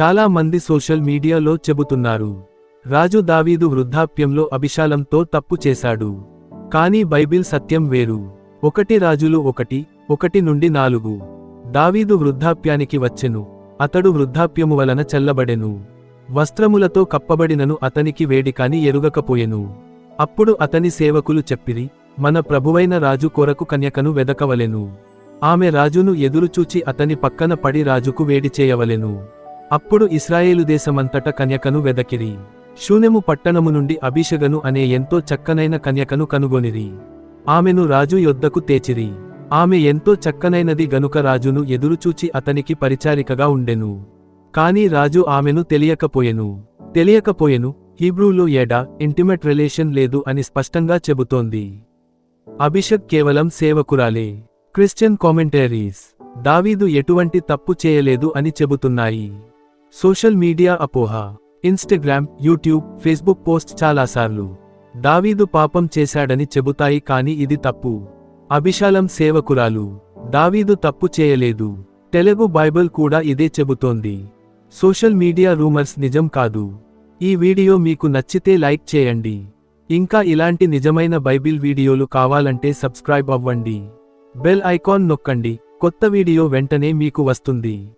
చాలా మంది సోషల్ మీడియాలో చెబుతున్నారు. రాజు దావీదు వృద్ధాప్యంలో అభిషాలంతో తప్పు చేశాడు. కానీ బైబిల్ సత్యం వేరు. ఒకటి రాజులు ఒకటి ఒకటి నుండి నాలుగు. దావీదు వృద్ధాప్యానికి వచ్చెను. అతడు వృద్ధాప్యము వలన చల్లబడెను. వస్త్రములతో కప్పబడినను అతనికి వేడికాని ఎరుగకపోయెను. అప్పుడు అతని సేవకులు చెప్పిరి మన ప్రభువైన రాజు కొరకు కన్యకను వెదకవలెను. ఆమె రాజును ఎదురుచూచి అతని పక్కన పడి రాజుకు వేడి చేయవలెను. అప్పుడు ఇస్రాయేలు దేశమంతట కన్యకను వెదకిరి. శూన్యము పట్టణము నుండి అభిషగను అనే ఎంతో చక్కనైన కన్యకను కనుగొనిరి. ఆమెను రాజు యొద్దకు తేచిరి. ఆమె ఎంతో చక్కనైనది గనుక రాజును ఎదురుచూచి అతనికి పరిచారికగా ఉండెను. కాని రాజు ఆమెను తెలియకపోయెను. తెలియకపోయెను హీబ్రూలో ఏడా ఇంటిమేట్ రిలేషన్ లేదు అని స్పష్టంగా చెబుతోంది. అభిషక్ కేవలం సేవకురాలే. క్రిస్టియన్ కామెంటరీస్ దావీదు ఎటువంటి తప్పు చేయలేదు అని చెబుతున్నాయి. సోషల్ మీడియా అపోహ. ఇన్స్టాగ్రామ్ యూట్యూబ్ ఫేస్బుక్ పోస్ట్ చాలాసార్లు దావీదు పాపం చేశాడని చెబుతాయి కాని ఇది తప్పు. అభిషాలం సేవకురాలు. దావీదు తప్పు చేయలేదు. తెలుగు బైబిల్ కూడా ఇదే చెబుతోంది. సోషల్ మీడియా రూమర్స్ నిజం కాదు. ఈ వీడియో మీకు నచ్చితే లైక్ చేయండి. ఇంకా ఇలాంటి నిజమైన బైబిల్ వీడియోలు కావాలంటే సబ్స్క్రైబ్ అవ్వండి. బెల్ ఐకాన్ నొక్కండి. కొత్త వీడియో వెంటనే మీకు వస్తుంది.